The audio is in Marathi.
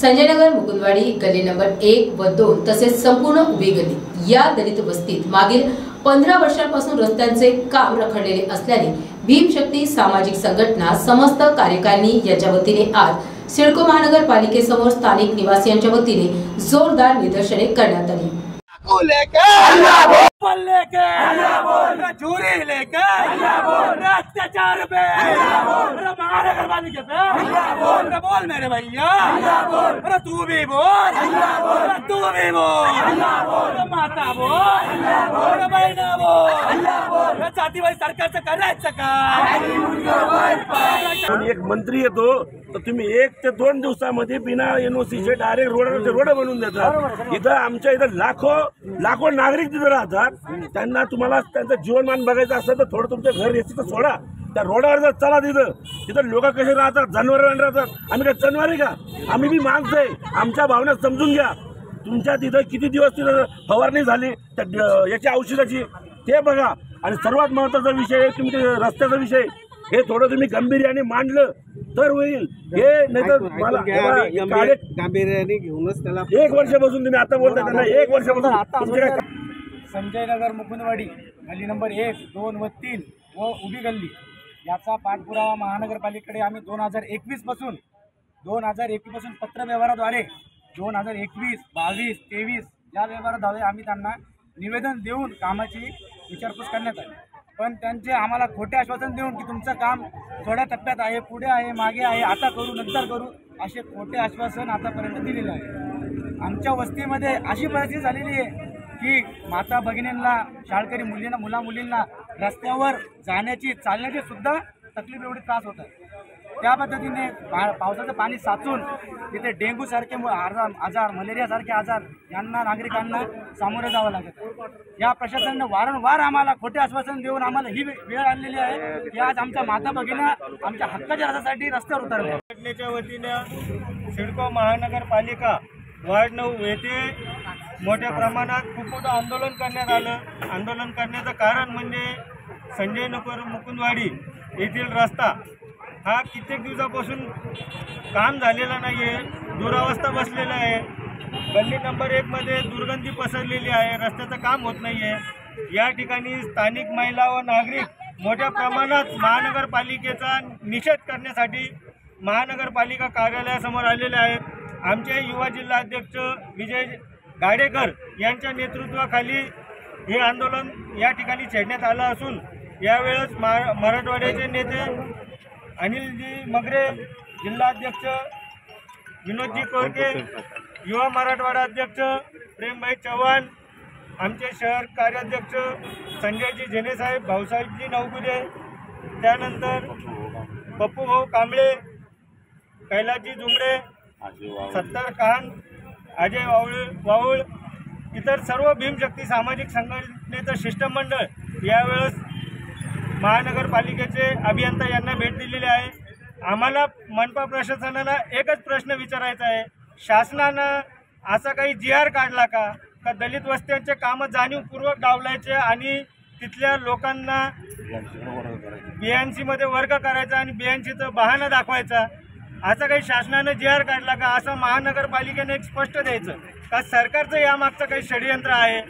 संजयनगर मुकुंदवाडी गल्ली नंबर एक व दोन तसेच संपूर्ण उभी गल्ली. या दलित वस्तीत मागील पंधरा वर्षांपासून रस्त्यांचे काम रखडलेले असल्याने भीमशक्ती सामाजिक संघटना समस्त कार्यकारिणी याच्या वतीने आज सिडको महानगरपालिकेसमोर स्थानिक निवासियांच्या वतीने जोरदार निदर्शने करण्यात आली को लेके पल लेके चूरी लेके अत्याचार पे अरे महानगर पालिके पे। अरे बोल मेरे भैया। अरे तू भी बोल। अरे तू भी बोल। माता बोल। अरे बहिणा बोल। सरकारचं करायचं काय एक मंत्री येतो तर तुम्ही एक ते दोन दिवसामध्ये बिना एनओसीचे डायरेक्ट रोड रोड बनवून देतात. इथं आमच्या इथं लाखो लाखो नागरिक तिथं राहतात. त्यांना तुम्हाला त्यांचं जीवनमान बघायचं असतं तर थोडं तुमचं घर येतं तर सोडा. त्या रोडावर जर चला तिथं तिथं लोक कसे राहतात? जनावर राहतात. आम्ही काय जनवार का? आम्ही बी माणसं आहे. आमच्या भावना समजून घ्या. तुमच्या तिथं किती दिवस तिथं फवारणी झाली? त्या याची औषधाची ते बघा. आणि सर्वात महत्त्वाचा विषय आहे तुमच्या रस्त्याचा विषय हे थोडं तुम्ही गांभीर्याने मांडलं तर होईल. हे नाही तर मला बघा, काळे- गांभीर्याने घेऊनच त्याला एक वर्षापासून तुम्ही आता बोलताय त्यांना एक वर्षापासून. तुमचे संजय नगर मुकुंदवाडी गल्ली नंबर एक दोन व तीन व उभी गल्ली. याचा पाठपुरावा महानगरपालिकेकडे आम्ही दोन हजार एकवीसपासून दोन हजार एकवीसपासून पत्र व्यवहाराद्वारे दोन हजार एकवीस बावीस तेवीस या व्यवहाराद्वारे आम्ही त्यांना निवेदन देऊन कामाची विचारपूस करण्यात आली. पण त्यांचे आम्हाला खोटे आश्वासन देऊन की तुमचं काम थोड्या टप्प्यात आहे पुढे आहे मागे आहे आता करू नंतर करू असे खोटे आश्वासन आतापर्यंत दिलेले आहे. आमच्या वस्तीमध्ये अशी परिस्थिती झालेली आहे की माता भगिनींना शाळकरी मुलींना मुला मुलींना रस्त्यावर जाण्याची चालण्याची सुद्धा तकलीफ एवढी त्रास होत आहे. त्या पद्धतीने पा पावसाचं पाणी साचून तिथे डेंग्यू सारखे आजार आजार मलेरियासारखे आजार यांना नागरिकांना सामोरे जावं लागत या प्रशासनाने वारंवार आम्हाला खोटे आश्वासन देऊन आम्हाला ही वेळ आणलेली आहे की आज आमच्या माता भगिनी आमच्या हक्काच्या रसासाठी रस्त्यावर उतरल्या संघटनेच्या वतीनं सिडको महानगरपालिका वार्ड नऊ येथे मोठ्या प्रमाणात खूप मोठं आंदोलन करण्यात आलं. आंदोलन करण्याचं कारण म्हणजे संजय नगर मुकुंदवाडी येथील रस्ता हा कित्येक दिवसापासून काम झालेला नाही आहे दुरावस्था बसलेला आहे. गल्ली नंबर एकमध्ये दुर्गंधी पसरलेली आहे रस्त्याचं काम होत नाही आहे या ठिकाणी स्थानिक महिला व नागरिक मोठ्या प्रमाणात महानगरपालिकेचा निषेध करण्यासाठी महानगरपालिका कार्यालयासमोर आलेले आहेत. आमचे युवा जिल्हा अध्यक्ष विजय गाडेकर यांच्या नेतृत्वाखाली हे आंदोलन या ठिकाणी छेडण्यात आलं असून यावेळेस मा मराठवाड्याचे नेते अनिलजी मगरे जिल्हाध्यक्ष विनोदजी कोरके युवा मराठवाडा अध्यक्ष प्रेमभाई चव्हाण आमचे शहर कार्याध्यक्ष संजयजी झेनेसाहेब भाऊसाहेबजी नवगुदे त्यानंतर पप्पू भाऊ कांबळे कैलासजी जुमडे सत्तार खान अजय वावळ वाऊळ इतर सर्व भीमशक्ती सामाजिक संघटनेचं शिष्टमंडळ यावेळेस महानगरपालिकेचे अभियंता यांना भेट दिलेली आहे. आम्हाला मनपा प्रशासनाला एकच प्रश्न विचारायचा आहे. शासनानं असा काही जी आर काढला का? का दलित वस्त्यांचे कामं जाणीवपूर्वक डावलायचे आणि तिथल्या लोकांना बी वर्ग करायचा आणि बी बहाणं दाखवायचा? असा काही शासनानं जी आर काढला का? असं महानगरपालिकेने एक स्पष्ट द्यायचं. का सरकारचं यामागचं काही षडयंत्र आहे?